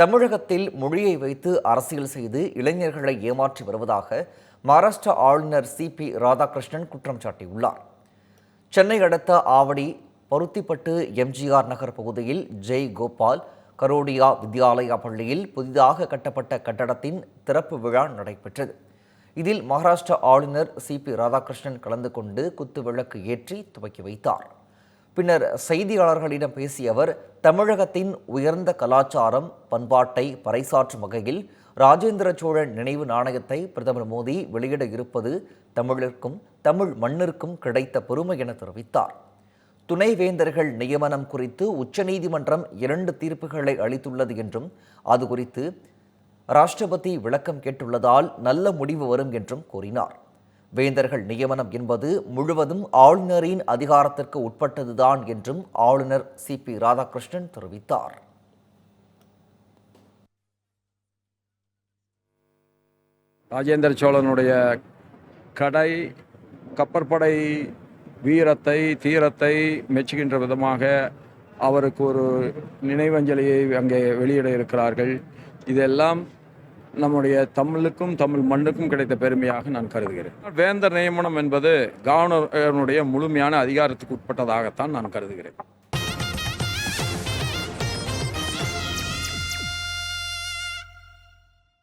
தமிழகத்தில் மொழியை வைத்து அரசியல் செய்து இளைஞர்களை ஏமாற்றி வருவதாக மகாராஷ்டிரா ஆளுநர் சி பி ராதாகிருஷ்ணன் குற்றம் சாட்டியுள்ளார். சென்னை அடுத்த ஆவடி பருத்திப்பட்டு எம்ஜிஆர் நகர் பகுதியில் ஜெய் கோபால் கரோடியா வித்யாலயா பள்ளியில் புதிதாக கட்டப்பட்ட கட்டடத்தின் திறப்பு விழா நடைபெற்றது. இதில் மகாராஷ்டிரா ஆளுநர் சி பி ராதாகிருஷ்ணன் கலந்து கொண்டு குத்து விளக்கு ஏற்றி துவக்கி வைத்தார். பின்னர் செய்தியாளர்களிடம் பேசிய அவர் தமிழகத்தின் உயர்ந்த கலாச்சாரம் பண்பாட்டை பறைசாற்றும் வகையில் ராஜேந்திர சோழன் நினைவு நாணயத்தை பிரதமர் மோடி வெளியிட இருப்பது தமிழிற்கும் தமிழ் மண்ணிற்கும் கிடைத்த பெருமை என தெரிவித்தார். துணைவேந்தர்கள் நியமனம் குறித்து உச்சநீதிமன்றம் இரண்டு தீர்ப்புகளை அளித்துள்ளது என்றும் அது குறித்து ராஷ்டிரபதி விளக்கம் கேட்டுள்ளதால் நல்ல முடிவு வரும் என்றும் கூறினார். வேந்தர்கள் நியமனம் என்பது முழுவதும் ஆளுநரின் அதிகாரத்திற்கு உட்பட்டதுதான் என்றும் ஆளுநர் சி பி ராதாகிருஷ்ணன் தெரிவித்தார். ராஜேந்திர சோழனுடைய கடை கப்பற்படை வீரத்தை தீரத்தை மெச்சுகின்ற விதமாக அவருக்கு ஒரு நினைவஞ்சலியை அங்கே வெளியிட இருக்கிறார்கள். இதெல்லாம் நம்முடைய தமிழுக்கும் தமிழ் மண்ணுக்கும் கிடைத்த பெருமையாக நான் கருதுகிறேன். வேந்தர் நியமனம் என்பது கவர்னருடைய முழுமையான அதிகாரத்துக்கு உட்பட்டதாகத்தான் நான் கருதுகிறேன்.